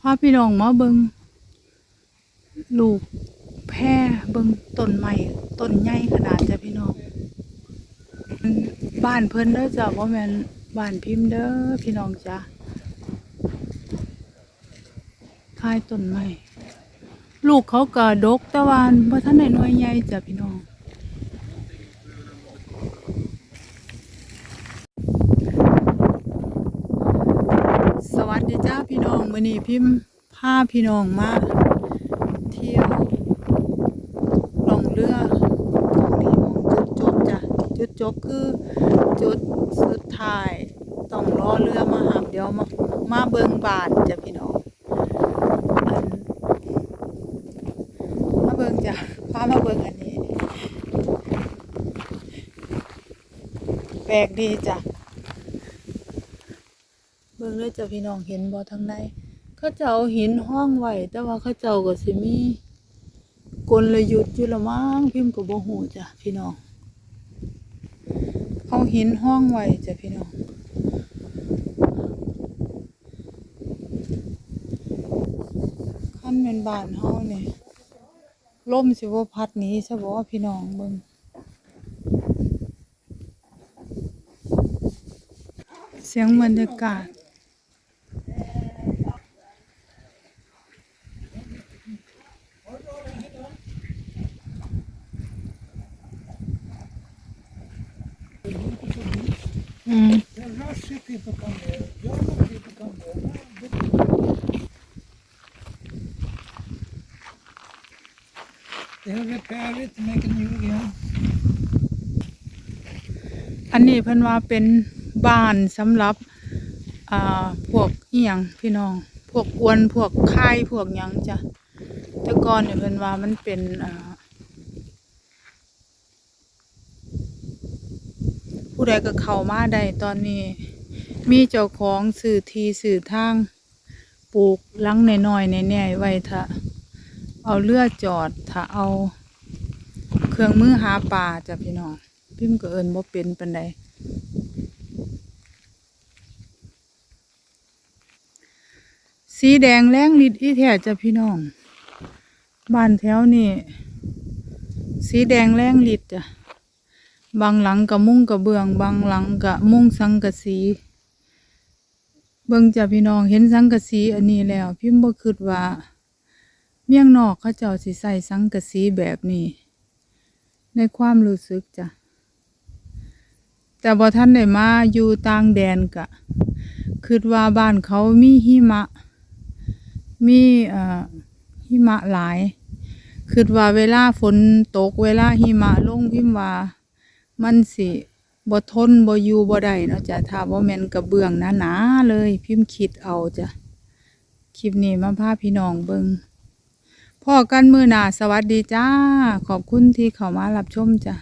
พาพี่น้องมาเบิงลูกแพร่เบิงต้นใหม่ต้นใหญ่ขนาดจ้ะพี่น้องบ้านเพิ่นเด้อจ้ะบ่แม่นบ้านพิมพ์เด้อพี่น้องจ้ะคายต้นใหม่ลูกเขาก็ดกต่ว่าบ่ทันได้หน่วยใหญ่จ้ะพี่น้อง สวัสดีจ้าพี่น้ องมื้อนี้พิมพ์พาพี่น้องมาเที่ยวล่องเรือตรงนี้มองจุดจบจ้ะจุดจบคือจุดสุดท้ายต้องรอเรือมาหับเดี๋ยวมามาเบิงบานจ้ะพี่น้องอันมาเบิงจ้ะพามาเบิงอันนี้ แปลกดีจ้ะ เบิ่งเลยจ้ะพี่น้องเห็นบ่ทางในเขาเจ้าเอาหินห้องไว้แต่ว่าเขาเจ้าก็สิมีกลยุทธ์อยู่ละมั้งพิมพ์ก็บ่ฮู้จ้ะพี่น้องเอาหินห้องไว้จ้ะพี่น้องคันแม่นบ้านเฮานี่ลมสิบ่พัดหนีซะบ่พี่น้องเบิ่งเสียงบรรยากาศ อืม Russia people come here, German people come here. They have repaired it, make it new again. อันนี้เพิ่นว่าเป็นบ้านสำหรับอ่าพวกอีหยังพี่น้อง พวกอวนพวกค่ายพวกหยังจ้ะแต่ก่อนเนี่ยเพิ่นว่ามันเป็นอ่า ผู้ใดก็เข้ามาได้ตอนนี้ มีเจ้าของสื่อทีสื่อทางปลูกลังน้อยๆแน่ไว้ถ้าเอาเรือจอดถ้าเอา เครื่องมือหาปลาจ้ะพี่น้องพิมก็เอินบ่เป็นปานใดสีแดงแรงฤทธิ์อีแท้จ้ะพี่น้อง บ้านแถวนี่สีแดงแรงฤทธิ์จ้ะ บางหลังกะมุ้งกระเบื้อง บางหลังกะมุ้งสังกะสี เบิ่งจ้ะพี่น้องเห็นสังกะสีอันนี้แล้ว พิมพ์บ่คิดว่า เมียงนอกเขาเจ้าสิใส่สังกะสีแบบนี้ ในความรู้สึกจ้ะแต่บ่ท่านได้มาอยู่ต่างแดนกะคิดว่าบ้านเขามีหิมะ มีเอ่อหิมะหลายคิดว่าเวลาฝนตกเวลาหิมะลงพิมพ์ว่า มันสิบ่ทนบ่อยู่บ่ได้เนาะจ้ะถ้าบ่แม่นกระเบื้องหนาๆเลย พิมพ์คิดเอาจ้ะคลิปนี้มาพาพี่น้องเบิงพ่อกันมือหนาสวัสดีจ้า ขอบคุณที่เข้ามารับชมจ้ะ